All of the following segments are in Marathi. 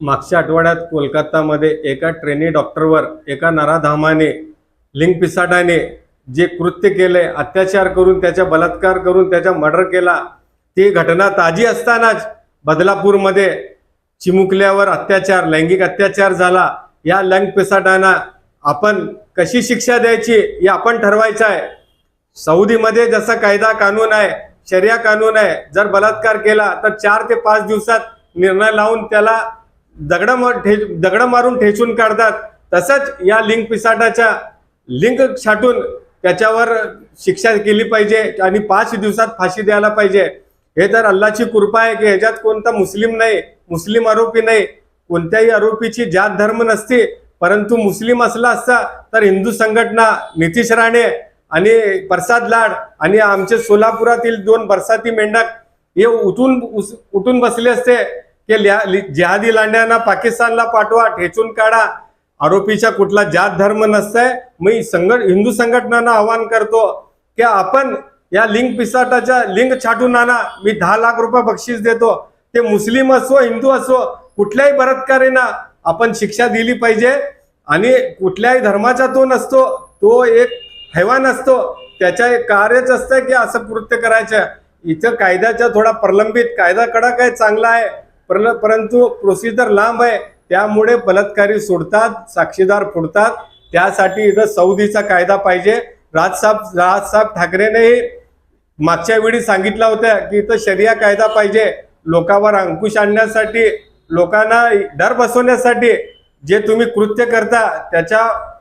मागच्या आठवड्यात कोलकातामध्ये एका ट्रेनी डॉक्टरवर एका नराधामाने लिंगपिसाटाने जे कृत्य केले अत्याचार करून त्याचा बलात्कार करून त्याचा मर्डर केला ती घटना ताजी असतानाच बदलापूरमध्ये चिमुकल्यावर अत्याचार लैंगिक अत्याचार झाला. या लंग पिसाटांना आपण कशी शिक्षा द्यायची हे आपण ठरवायचं आहे. सौदीमध्ये जसा कायदा कानून आहे शर्या कानून आहे जर बलात्कार केला तर चार ते पाच दिवसात निर्णय लावून त्याला दगड ठे दगड मारून ठेचून काढतात. तसंच या लिंग पिसाटाच्या लिंग छाटून त्याच्यावर शिक्षा केली पाहिजे आणि पाच दिवसात फाशी द्यायला पाहिजे. हे तर अल्लाची कृपा आहे की ह्याच्यात कोणता मुस्लिम नाही मुस्लिम आरोपी नाही कोणत्याही आरोपीची जात धर्म नसते. परंतु मुस्लिम असला असता तर हिंदू संघटना नितीश राणे आणि प्रसाद लाड आणि आमचे सोलापुरातील दोन बरसाती मेंढक हे उठून उस- उठून बसले असते. की जिहादी लांड्यांना पाकिस्तानला पाठवा ठेचून काढा. आरोपीचा कुठला जात धर्म नसताय. मी संघट हिंदू संघटनांना आवाहन करतो की आपण या लिंग पिसाटाच्या लिंग छाटून आणा. मी दहा लाख रुपये बक्षीस देतो. ते मुस्लिम असो हिंदू असो कुठल्याही बलात्कारीना आपण शिक्षा दिली पाहिजे. आणि कुठल्याही धर्माचा तो नसतो तो एक हैवान असतो. त्याच्या एक कार्यच असतं की असं कृत्य करायचं. इथं कायद्याचा थोडा प्रलंबित कायदा कडक आहे चांगला आहे. परल- परंतु प्रोसिजर लांब आहे. त्यामुळे बलात्कारी सोडतात साक्षीदार फोडतात. त्यासाठी इथं सौदीचा कायदा पाहिजे. राजसाहेब राजसाहेब ठाकरेनेही मागच्या वेळी सांगितलं होतं की इथं शरिया कायदा पाहिजे. लोकांवर अंकुश आणण्यासाठी लोकांना डर बसवण्यासाठी जे तुम्ही कृत्य करता त्याच्या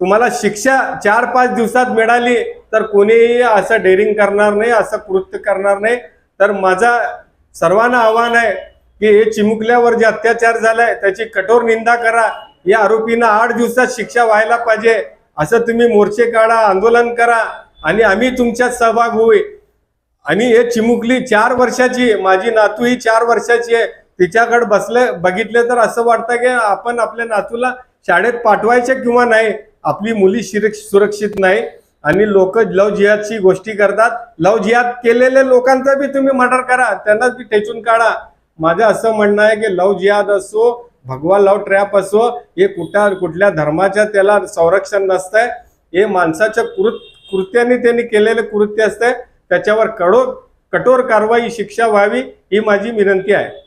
तुम्हाला शिक्षा चार पाच दिवसात मिळाली तर कोणीही असं डेअरिंग करणार नाही असं कृत्य करणार नाही. तर माझा सर्वांना आव्हान आहे की हे चिमुकल्यावर जे अत्याचार झालाय त्याची कठोर निंदा करा. या आरोपींना आठ दिवसात शिक्षा व्हायला पाहिजे. असं तुम्ही मोर्चे काढा आंदोलन करा आणि आम्ही तुमच्यात सहभाग होऊ. आणि हे चिमुकली चार वर्षाची माझी नातू ही चार वर्षाची आहे. तिच्याकडे बसले बघितले तर असं वाटतं की आपण आपल्या नातूला शाळेत पाठवायचे किंवा नाही. आपली मुली शिर- सुरक्षित नाही. आणि लोक लव जिहादची गोष्टी करतात. लव जिहाद केलेल्या लोकांचा बी तुम्ही मर्डर करा. त्यांनाच बी ठेचून काढा. माझं असं म्हणणं आहे की लव जिहाद असो भगवा लव ट्रॅप असो हे कुठ्या कुठल्या धर्माच्या त्याला संरक्षण नसतंय. हे माणसाच्या कृत कृत्याने त्यांनी केलेलं कृत्य असतंय. त्याच्यावर कडो कठोर कारवाई शिक्षा व्हावी ही माझी विनंती आहे.